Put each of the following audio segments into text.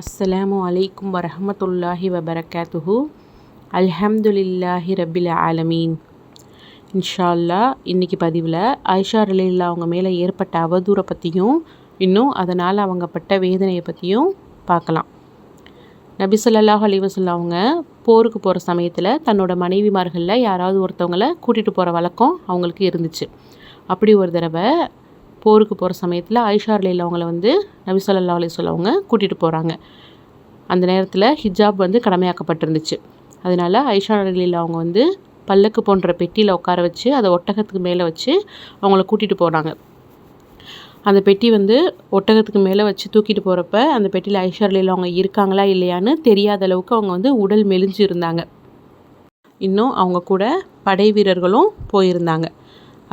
அஸ்ஸலாமு அலைக்கும் வரஹமத்துல்லாஹி வபரகாத்துஹு. அல்ஹம்துலில்லாஹி ரபில் ஆலமீன். இன்ஷா அல்லா இன்றைக்கி பதிவில் ஆயிஷா ரலில்லா அவங்க மேலே ஏற்பட்ட அவதூறை பற்றியும் இன்னும் அதனால் அவங்க பட்ட வேதனையை பற்றியும் பார்க்கலாம் நபி சொல்லாஹ் அலைஹி அவங்க போருக்கு போகிற சமயத்தில் தன்னோட மனைவிமார்களில் யாராவது ஒருத்தவங்களை கூட்டிகிட்டு போகிற வழக்கம் அவங்களுக்கு இருந்துச்சு. அப்படி ஒரு தடவை போருக்கு போகிற சமயத்தில் ஐஷார்லையில் அவங்கள வந்து நபி ஸல்லல்லாஹு அலைஹி கூட்டிகிட்டு போகிறாங்க அந்த நேரத்தில் ஹிஜாப் வந்து கடமையாக்கப்பட்டிருந்துச்சு. அதனால ஐஷா அவங்க வந்து பல்லக்கு போன்ற பெட்டியில் உட்கார வச்சு அதை ஒட்டகத்துக்கு மேலே வச்சு அவங்கள கூட்டிகிட்டு போகிறாங்க அந்த பெட்டி வந்து ஒட்டகத்துக்கு மேலே வச்சு தூக்கிட்டு போகிறப்ப அந்த பெட்டியில் ஐஷார்லையில் அவங்க இருக்காங்களா இல்லையான்னு தெரியாத அளவுக்கு அவங்க வந்து உடல் மெலிஞ்சு இருந்தாங்க. இன்னும் அவங்க கூட படை வீரர்களும் போயிருந்தாங்க.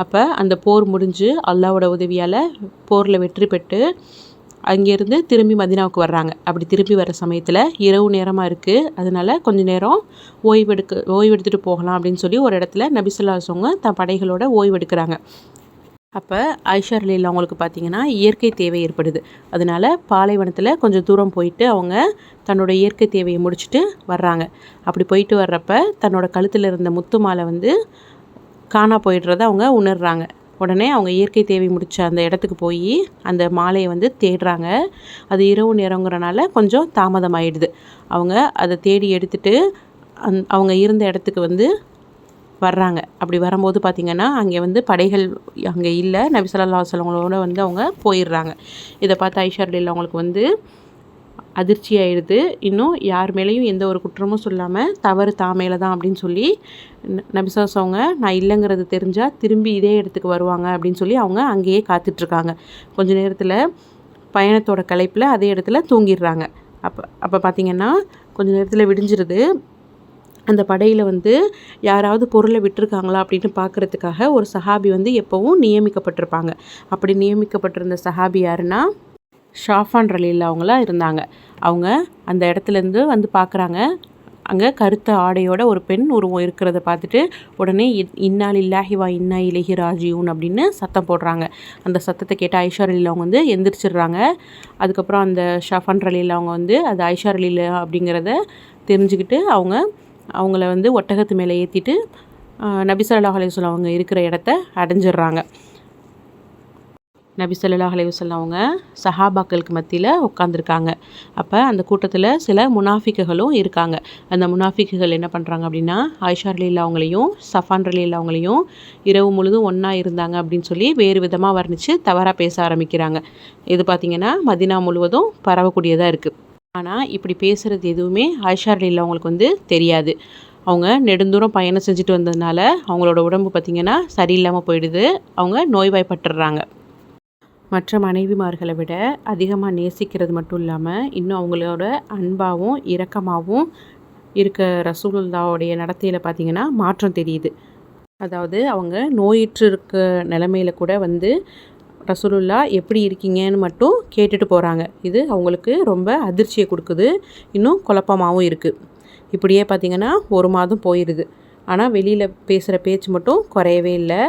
அப்போ அந்த போர் முடிஞ்சு அல்லாவோட உதவியால் போரில் வெற்றி பெற்று அங்கேருந்து திரும்பி மதினாவுக்கு வர்றாங்க. அப்படி திரும்பி வர சமயத்தில் இரவு நேரமாக இருக்குது அதனால கொஞ்ச நேரம் ஓய்வெடுக்க ஓய்வெடுத்துட்டு போகலாம் அப்படின்னு சொல்லி ஒரு இடத்துல நபிசுல்லாசவங்க தன் படைகளோட ஓய்வெடுக்கிறாங்க. அப்போ ஐஷா ரலீல் அவங்களுக்கு பார்த்திங்கன்னா இயற்கை தேவை ஏற்படுது. அதனால பாலைவனத்தில் கொஞ்சம் தூரம் போயிட்டு அவங்க தன்னோட இயற்கை தேவையை முடிச்சுட்டு வர்றாங்க. அப்படி போயிட்டு வர்றப்ப தன்னோட கழுத்தில் இருந்த முத்து மாலை வந்து காணா போயிடுறத அவங்க உணர்றாங்க. உடனே அவங்க இயற்கை தேவை முடித்த அந்த இடத்துக்கு போய் அந்த மாலையை வந்து தேடுறாங்க. அது இரவு நேரங்கிறனால கொஞ்சம் தாமதமாயிடுது. அவங்க அதை தேடி எடுத்துட்டு அந் அவங்க இருந்த இடத்துக்கு வந்து வர்றாங்க. அப்படி வரும்போது பார்த்திங்கன்னா அங்கே வந்து படைகள் அங்கே இல்லை. நபிசல்லா சொல்லவங்களோட வந்து அவங்க போயிடுறாங்க. இதை பார்த்து ஐஷா அவங்களுக்கு வந்து அதிர்ச்சி ஆயிடுது. இன்னும் யார் மேலேயும் எந்த ஒரு குற்றமும் சொல்லாமல் தவறு தா மேலே தான் அப்படின்னு சொல்லி நபிசாஸ் அவங்க நான் இல்லைங்கிறது தெரிஞ்சால் திரும்பி இதே இடத்துக்கு வருவாங்க அப்படின்னு சொல்லி அவங்க அங்கேயே காத்துட்ருக்காங்க. கொஞ்ச நேரத்தில் பயணத்தோட களைப்பில் அதே இடத்துல தூங்கிடுறாங்க. அப்போ அப்போ பார்த்திங்கன்னா கொஞ்ச நேரத்தில் விடிஞ்சிருது. அந்த படையில் வந்து யாராவது பொருளை விட்டுருக்காங்களா அப்படின்னு பார்க்குறதுக்காக ஒரு சஹாபி வந்து எப்போவும் நியமிக்கப்பட்டிருப்பாங்க. அப்படி நியமிக்கப்பட்டிருந்த சஹாபி யாருன்னா ஷாஃபான் ரலீல் அவங்களாம் இருந்தாங்க. அவங்க அந்த இடத்துலேருந்து வந்து பார்க்குறாங்க அங்கே கருத்த ஆடையோட ஒரு பெண் உருவம் இருக்கிறத பார்த்துட்டு உடனே இன்னால் இல்லாஹிவா இன்னா இலகி ராஜீவன் அப்படின்னு சத்தம் போடுறாங்க. அந்த சத்தத்தை கேட்டு ஐஷா ரலீல் அவங்க வந்து எந்திரிச்சிடுறாங்க. அதுக்கப்புறம் அந்த ஷாஃபான் ரலீல் அவங்க வந்து அது ஐஷா ரலீல் அப்படிங்கிறத தெரிஞ்சுக்கிட்டு அவங்க அவங்கள வந்து ஒட்டகத்து மேலே ஏற்றிட்டு நபி சல்லாஹ் அலையுஸ்லாம் அவங்க இருக்கிற இடத்த அடைஞ்சிடுறாங்க. நபி சல்லாஹ் அலையுஸ்லாம் அவங்க சஹாபாக்களுக்கு மத்தியில் உட்காந்துருக்காங்க அப்போ அந்த கூட்டத்தில் சில முனாஃபிக்குகளும் இருக்காங்க. அந்த முனாஃபிக்குகள் என்ன பண்ணுறாங்க அப்படின்னா ஆயிஷா ரலீல் அவங்களையும் சஃபான் ரலீல் அவங்களையும் இரவு முழுதும் ஒன்றா இருந்தாங்க அப்படின்னு சொல்லி வேறு விதமாக வர்ணித்து தவறாக பேச ஆரம்பிக்கிறாங்க. இது பார்த்திங்கன்னா மதினா முழுவதும் பரவக்கூடியதாக இருக்குது ஆனால் இப்படி பேசுகிறது எதுவுமே ஆயிஷா ரலீல் அவங்களுக்கு வந்து தெரியாது. அவங்க நெடுந்தூரம் பயணம் செஞ்சுட்டு வந்ததுனால அவங்களோட உடம்பு பார்த்திங்கன்னா சரியில்லாமல் போயிடுது. அவங்க நோய்வாய்ப்பட்டுறாங்க. மற்ற மனைவிமார்களை விட அதிகமாக நேசிக்கிறது மட்டும் இல்லாமல் இன்னும் அவங்களோட அன்பாகவும் இரக்கமாகவும் இருக்க ரசூலுல்லாவுடைய நடத்தையில் பார்த்திங்கன்னா மாற்றம் தெரியுது. அதாவது அவங்க நோயிற்று இருக்க நிலமையில கூட வந்து ரசூலுல்லா எப்படி இருக்கீங்கன்னு மட்டும் கேட்டுட்டு போகிறாங்க இது அவங்களுக்கு ரொம்ப அதிர்ச்சியை கொடுக்குது. இன்னும் குழப்பமாகவும் இருக்குது இப்படியே பார்த்திங்கன்னா ஒரு மாதம் போயிடுது ஆனால் வெளியில் பேசுகிற பேச்சு மட்டும் குறையவே இல்லை.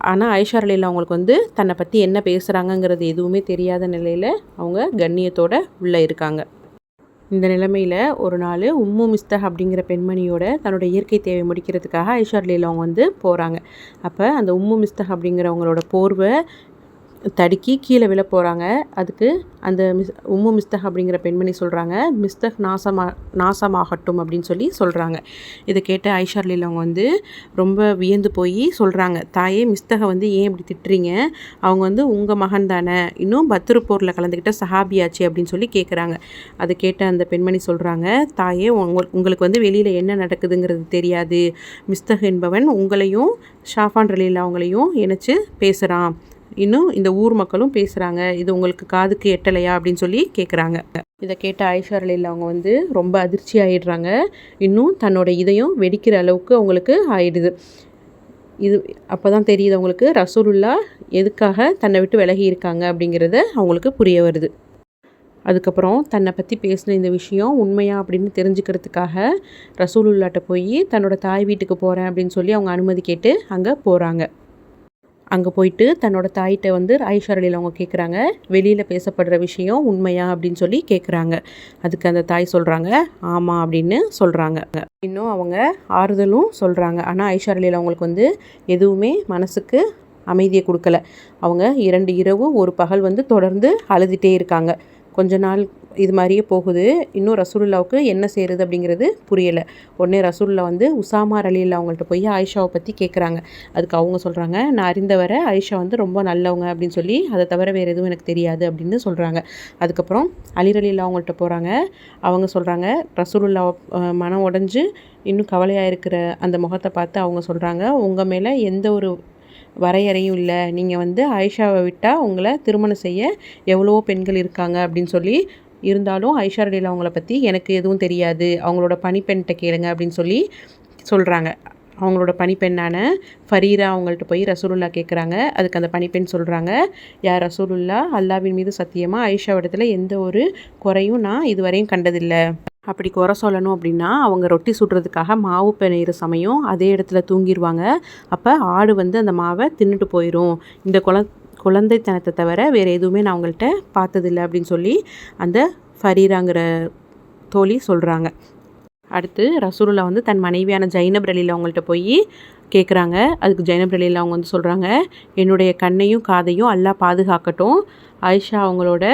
ஆனால் ஐஷா லீலா அவங்களுக்கு வந்து தன்னை பற்றி என்ன பேசுகிறாங்கங்கிறது எதுவுமே தெரியாத நிலையில் அவங்க கண்ணியத்தோடு உள்ளே இருக்காங்க. இந்த நிலைமையில் ஒரு நாள் உம்மு மிஸ்தக் அப்படிங்கிற பெண்மணியோட தன்னோட இயற்கை தேவை முடிக்கிறதுக்காக ஐஷார்லியில் அவங்க வந்து போகிறாங்க அப்போ அந்த உம்மு மிஸ்தக் அப்படிங்கிறவங்களோட போர்வை தடுக்கி கீழே விழ போகிறாங்க அதுக்கு அந்த மிஸ் உம்மு மிஸ்தக் அப்படிங்கிற பெண்மணி சொல்கிறாங்க மிஸ்தக் நாசமா நாசமாகட்டும் அப்படின்னு சொல்லி சொல்கிறாங்க இதை கேட்ட ஐஷார்லில் அவங்க வந்து ரொம்ப வியந்து போய் சொல்கிறாங்க தாயே மிஸ்தகை வந்து ஏன் இப்படி திட்டுறீங்க? அவங்க வந்து உங்கள் மகன் தானே. இன்னும் பத்ரு போரில் கலந்துக்கிட்ட சஹாபியாச்சு அப்படின்னு சொல்லி கேட்குறாங்க அதை கேட்ட அந்த பெண்மணி சொல்கிறாங்க தாயே உங்க உங்களுக்கு வந்து வெளியில் என்ன நடக்குதுங்கிறது தெரியாது. மிஸ்தக் என்பவன் உங்களையும் ஷாஃபான் ரலீல் அவங்களையும் இணைச்சு பேசுகிறான் இன்னும் இந்த ஊர் மக்களும் பேசுகிறாங்க இது உங்களுக்கு காதுக்கு எட்டலையா அப்படின்னு சொல்லி கேட்குறாங்க இதை கேட்ட ஐஷா அவங்க வந்து ரொம்ப அதிர்ச்சி ஆகிடுறாங்க இன்னும் தன்னோட இதையும் வெடிக்கிற அளவுக்கு அவங்களுக்கு ஆயிடுது. இது அப்போ தான் தெரியுது அவங்களுக்கு ரசூலுல்லா எதுக்காக தன்னை விட்டு விலகி இருக்காங்க அப்படிங்கிறத அவங்களுக்கு புரிய வருது. அதுக்கப்புறம் தன்னை பற்றி பேசின இந்த விஷயம் உண்மையா அப்படின்னு தெரிஞ்சுக்கிறதுக்காக ரசூலுல்லாட்ட போய் தன்னோட தாய் வீட்டுக்கு போகிறேன் அப்படின்னு சொல்லி அவங்க அனுமதி கேட்டு அங்கே போகிறாங்க அங்கே போயிட்டு தன்னோட தாயிட்ட வந்து ஆயிஷா அவங்க கேட்குறாங்க வெளியில் பேசப்படுற விஷயம் உண்மையா? அப்படின்னு சொல்லி கேட்குறாங்க அதுக்கு அந்த தாய் சொல்கிறாங்க ஆமாம் அப்படின்னு சொல்கிறாங்க இன்னும் அவங்க ஆறுதலும் சொல்கிறாங்க ஆனால் ஆயிஷா அவங்களுக்கு வந்து எதுவுமே மனசுக்கு அமைதியை கொடுக்கல. அவங்க இரண்டு இரவு ஒரு பகல் வந்து தொடர்ந்து அழுதுகிட்டே இருக்காங்க. கொஞ்ச நாள் இது மாதிரியே போகுது. இன்னும் ரசூலுல்லாவுக்கு என்ன செய்கிறது அப்படிங்கிறது புரியலை. உடனே ரசூல்லா வந்து உசாமா அலியில் அவங்கள்ட்ட போய் ஆயிஷாவை பற்றி கேட்குறாங்க அதுக்கு அவங்க சொல்கிறாங்க நான் அறிந்தவரை ஆயிஷா வந்து ரொம்ப நல்லவங்க அப்படின்னு சொல்லி அதை தவிர வேறு எதுவும் எனக்கு தெரியாது அப்படின்னு சொல்கிறாங்க அதுக்கப்புறம் அலிரலியில் அவங்கள்ட்ட போகிறாங்க அவங்க சொல்கிறாங்க ரசூலுல்லா மனம் உடஞ்சி இன்னும் கவலையாக இருக்கிற அந்த முகத்தை பார்த்து அவங்க சொல்கிறாங்க உங்கள் மேலே எந்த ஒரு வரையறையும் இல்லை. நீங்கள் வந்து ஆயிஷாவை விட்டால் உங்களை திருமணம் செய்ய எவ்வளவோ பெண்கள் இருக்காங்க அப்படின்னு சொல்லி இருந்தாலும் ஐஷா ரெடியில் அவங்கள பற்றி எனக்கு எதுவும் தெரியாது. அவங்களோட பணிப்பெண்கிட்ட கேளுங்க அப்படின்னு சொல்லி சொல்கிறாங்க அவங்களோட பணிப்பெண்ணான ஃபரீரா அவங்கள்ட்ட போய் ரசூலுல்லா கேட்குறாங்க அதுக்கு அந்த பணிப்பெண் சொல்கிறாங்க யார் ரசூலுல்லா அல்லாவின் மீது சத்தியமாக ஐஷா இடத்துல எந்த ஒரு குறையும் நான் இதுவரையும் கண்டதில்லை. அப்படி குறை சொல்லணும் அப்படின்னா அவங்க ரொட்டி சுடுறதுக்காக மாவு பிணையிற சமயம் அதே இடத்துல தூங்கிடுவாங்க அப்போ ஆடு வந்து அந்த மாவை தின்னுட்டு போயிடும் இந்த குளம் குழந்தைத்தனத்தை தவிர வேறு எதுவுமே நான் அவங்கள்ட்ட பார்த்ததில்ல அப்படின்னு சொல்லி அந்த ஃபரீராங்கிற தோழி சொல்கிறாங்க அடுத்து ரசூலுல்லா வந்து தன் மனைவியான ஜைனப் ரலியில் அவங்கள்ட்ட போய் கேட்குறாங்க அதுக்கு ஜைனப் ரலியில் அவங்க வந்து சொல்கிறாங்க என்னுடைய கண்ணையும் காதையும் அல்லா பாதுகாக்கட்டும். ஆயிஷா அவங்களோட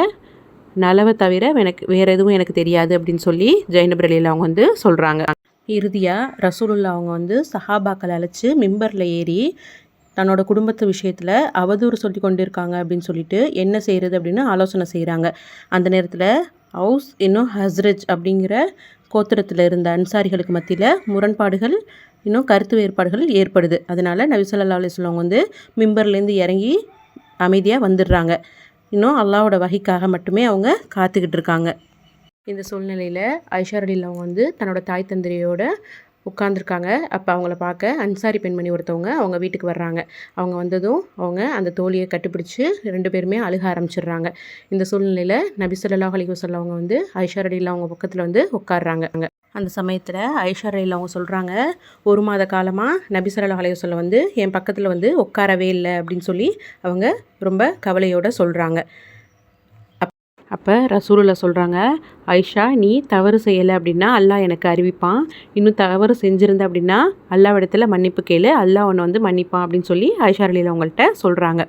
நலவை தவிர எனக்கு வேறு எதுவும் எனக்கு தெரியாது அப்படின்னு சொல்லி ஜைனப் ரலியில் அவங்க வந்து சொல்கிறாங்க இறுதியாக ரசூலுல்லா அவங்க வந்து சஹாபாக்கள் அழைச்சி மிம்பரில் ஏறி தன்னோட குடும்பத்து விஷயத்தில் அவதூறு சொல்லி கொண்டு இருக்காங்க அப்படின்னு சொல்லிட்டு என்ன செய்கிறது அப்படின்னு ஆலோசனை செய்கிறாங்க அந்த நேரத்தில் ஹவுஸ் இன்னும் ஹஸ்ரஜ் அப்படிங்கிற கோத்திரத்தில் இருந்த அன்சாரிகளுக்கு மத்தியில் முரண்பாடுகள் இன்னும் கருத்து வேறுபாடுகள் ஏற்படுது. அதனால் நபிசல்லா அலிஸ்லாம் வந்து மிம்பர்லேருந்து இறங்கி அமைதியாக வந்துடுறாங்க. இன்னும் அல்லாவோட வகைக்காக மட்டுமே அவங்க காத்துக்கிட்டு இருக்காங்க. இந்த சூழ்நிலையில் ஐஷாரடியில் அவங்க வந்து தன்னோட தாய் தந்திரியோட உட்காந்துருக்காங்க அப்போ அவங்கள பார்க்க அன்சாரி பெண்மணி ஒருத்தவங்க அவங்க வீட்டுக்கு வர்றாங்க. அவங்க வந்ததும் அவங்க அந்த தோழியை கட்டுப்பிடிச்சி ரெண்டு பேருமே அழுக ஆரம்பிச்சிடுறாங்க. இந்த சூழ்நிலையில் நபி சொல்லா அலி வசல்ல அவங்க வந்து ஐஷாரடியில் அவங்க பக்கத்தில் வந்து உட்காடுறாங்க அந்த சமயத்தில் ஐஷாரையில் அவங்க சொல்கிறாங்க ஒரு மாத காலமாக நபி சொல்லா அலையுசல்ல வந்து என் பக்கத்தில் வந்து உட்காரவே இல்லை அப்படின்னு சொல்லி அவங்க ரொம்ப கவலையோடு சொல்கிறாங்க அப்போ ரசூலில் சொல்கிறாங்க ஐஷா நீ தவறு செய்யலை அப்படின்னா அல்லாஹ் எனக்கு அறிவிப்பான். இன்னும் தவறு செஞ்சுருந்த அப்படின்னா அல்லாவிடத்தில் மன்னிப்பு கேளு. அல்லாஹ் ஒன்று வந்து மன்னிப்பான் அப்படின்னு சொல்லி ஐஷா அலியில் அவங்கள்ட்ட சொல்கிறாங்க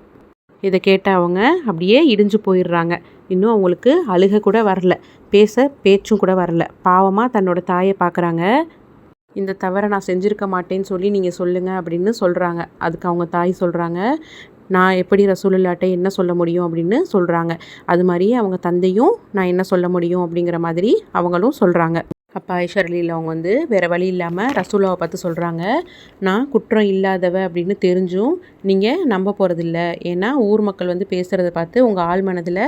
இதை கேட்ட அவங்க அப்படியே இடிஞ்சு போயிடுறாங்க. இன்னும் அவங்களுக்கு அழுக கூட வரல. பேச பேச்சும் கூட வரல. பாவமாக தன்னோட தாயை பார்க்குறாங்க இந்த தவறை நான் செஞ்சுருக்க மாட்டேன்னு சொல்லி நீங்கள் சொல்லுங்கள் அப்படின்னு சொல்கிறாங்க அதுக்கு அவங்க தாய் சொல்கிறாங்க நான் எப்படி ரசூலுல்லாட்ட என்ன சொல்ல முடியும் அப்படின்னு சொல்கிறாங்க அது மாதிரியே அவங்க தந்தையும் நான் என்ன சொல்ல முடியும் அப்படிங்கிற மாதிரி அவங்களும் சொல்கிறாங்க அப்பா ஐஷர்லியில் அவங்க வந்து வேறு வழி இல்லாமல் ரசூலாவை பார்த்து சொல்கிறாங்க நான் குற்றம் இல்லாதவ அப்படின்னு தெரிஞ்சும் நீங்கள் நம்ப போகிறதில்ல ஏன்னா ஊர் மக்கள் வந்து பேசுகிறத பார்த்து உங்கள் ஆள் மனதில்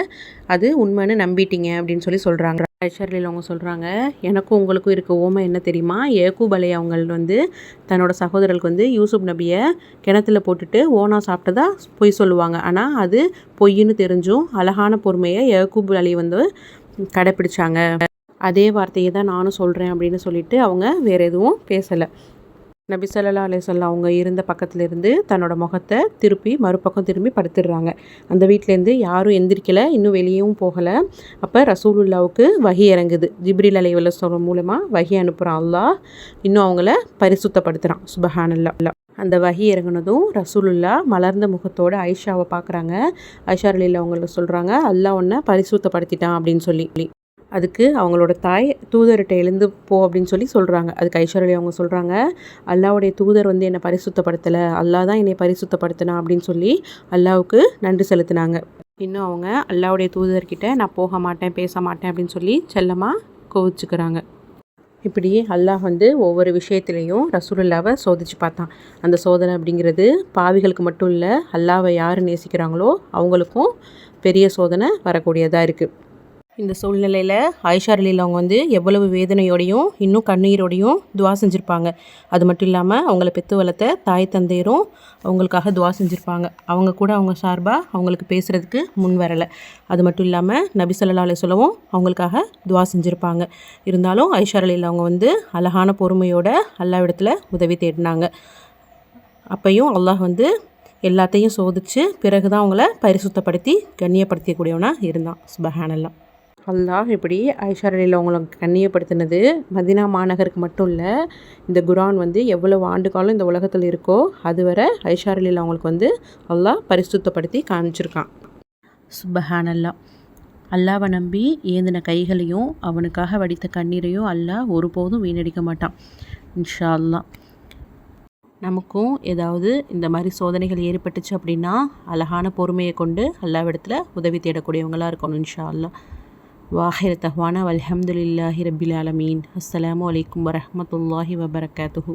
அது உண்மைன்னு நம்பிட்டீங்க அப்படின்னு சொல்லி சொல்கிறாங்க ஐஷர்லியில் அவங்க சொல்கிறாங்க எனக்கும் உங்களுக்கும் இருக்க ஓமை என்ன தெரியுமா? ஏகூப் அலை அவங்க வந்து தன்னோட சகோதரர்களுக்கு வந்து யூசுப் நபியை கிணத்துல போட்டுட்டு ஓனா சாப்பிட்டதா பொய் சொல்லுவாங்க. ஆனால் அது பொய்ன்னு தெரிஞ்சும் அழகான பொறுமையை ஏகூப் அலி வந்து கடைப்பிடிச்சாங்க. அதே வார்த்தையை தான் நானும் சொல்கிறேன் அப்படின்னு சொல்லிட்டு அவங்க வேறு எதுவும் பேசலை. நபி சொல்லா அலிசல்லா அவங்க இருந்த பக்கத்தில் இருந்து தன்னோட முகத்தை திருப்பி மறுபக்கம் திரும்பி படுத்துடுறாங்க. அந்த வீட்டிலேருந்து யாரும் எந்திரிக்கலை இன்னும் வெளியேவும் போகலை. அப்போ ரசூலுல்லாவுக்கு வகி இறங்குது. ஜிப்ரில் அலைவல்ல சொல்ல மூலமாக வகி அனுப்புகிறான் அல்லா இன்னும் அவங்கள பரிசுத்தப்படுத்துகிறான் சுபஹானல்லா அந்த வகி இறங்கினதும் ரசூலுல்லா மலர்ந்த முகத்தோடு ஐஷாவை பார்க்குறாங்க ஐஷா அலியில் அவங்களுக்கு சொல்கிறாங்க அல்லா ஒன்றை பரிசுத்தப்படுத்திட்டான் அப்படின்னு சொல்லி. அதுக்கு அவங்களோட தாய் தூதர்கிட்ட எழுந்து போ அப்படின்னு சொல்லி சொல்கிறாங்க அதுக்கு ஐஸ்வர்யா அவங்க சொல்கிறாங்க அல்லாவுடைய தூதர் வந்து என்னை பரிசுத்தப்படுத்தலை அல்லா தான் என்னை பரிசுத்தப்படுத்தினா அப்படின்னு சொல்லி அல்லாவுக்கு நன்றி செலுத்தினாங்க. இன்னும் அவங்க அல்லாவுடைய தூதர்கிட்ட நான் போக மாட்டேன் பேச மாட்டேன் அப்படின்னு சொல்லி செல்லமாக கோவிச்சுக்கிறாங்க. இப்படி அல்லாஹ் வந்து ஒவ்வொரு விஷயத்துலேயும் ரசூலுல்லாவை சோதிச்சு பார்த்தான். அந்த சோதனை அப்படிங்கிறது பாவிகளுக்கு மட்டும் இல்லை அல்லாவை யார் நேசிக்கிறாங்களோ அவங்களுக்கும் பெரிய சோதனை வரக்கூடியதாக இருக்குது இந்த சூழ்நிலையில் ஆயிஷா அலியில் அவங்க வந்து எவ்வளவு வேதனையோடையும் இன்னும் கண்ணீரோடையும் துவா செஞ்சுருப்பாங்க. அது மட்டும் இல்லாமல் அவங்கள பெத்து வளர்த்த தாய் தந்தையரும் அவங்களுக்காக துவா செஞ்சுருப்பாங்க. அவங்க கூட அவங்க சார்பாக அவங்களுக்கு பேசுகிறதுக்கு முன் வரலை. அது மட்டும் இல்லாமல் நபி சொல்லா அலி சொல்லவும் அவங்களுக்காக துவா செஞ்சுருப்பாங்க. இருந்தாலும் ஐஷா அலியில் அவங்க வந்து அழகான பொறுமையோட எல்லா இடத்துல உதவி தேடினாங்க. அப்பையும் அல்லாஹ் வந்து எல்லாத்தையும் சோதித்து பிறகு தான் அவங்கள பரிசுத்தப்படுத்தி கண்ணியப்படுத்தக்கூடியவனாக இருந்தான். சுபஹானல்லாம் அல்லாஹ் இப்படி ஐஷா அவங்களுக்கு கண்ணியப்படுத்தினது. மதினா மாநகருக்கு மட்டும் இல்லை இந்த குரான் வந்து எவ்வளவு ஆண்டு காலம் இந்த உலகத்தில் இருக்கோ அதுவரை ஐஷா அவங்களுக்கு வந்து அல்லாஹ் பரிசுத்தப்படுத்தி காமிச்சிருக்கான். சுபஹானல்லா. அல்லாவை நம்பி ஏந்தின கைகளையும் அவனுக்காக வடித்த கண்ணீரையும் அல்லாஹ் ஒருபோதும் வீணடிக்க மாட்டான். இன்ஷா அல்லா நமக்கும் ஏதாவது இந்த மாதிரி சோதனைகள் ஏற்பட்டுச்சு அப்படின்னா அழகான பொறுமையை கொண்டு அல்லாவிடத்தில் உதவி தேடக்கூடியவங்களாக இருக்கணும் இன்ஷா அல்லா வாஹிர தஹ்வானா அலமதுல்லாஹி ரபில் ஆலமீன் அஸ்லாம் வலைக்கம் வரமத்துல்லாஹி வபரகாத்துஹூ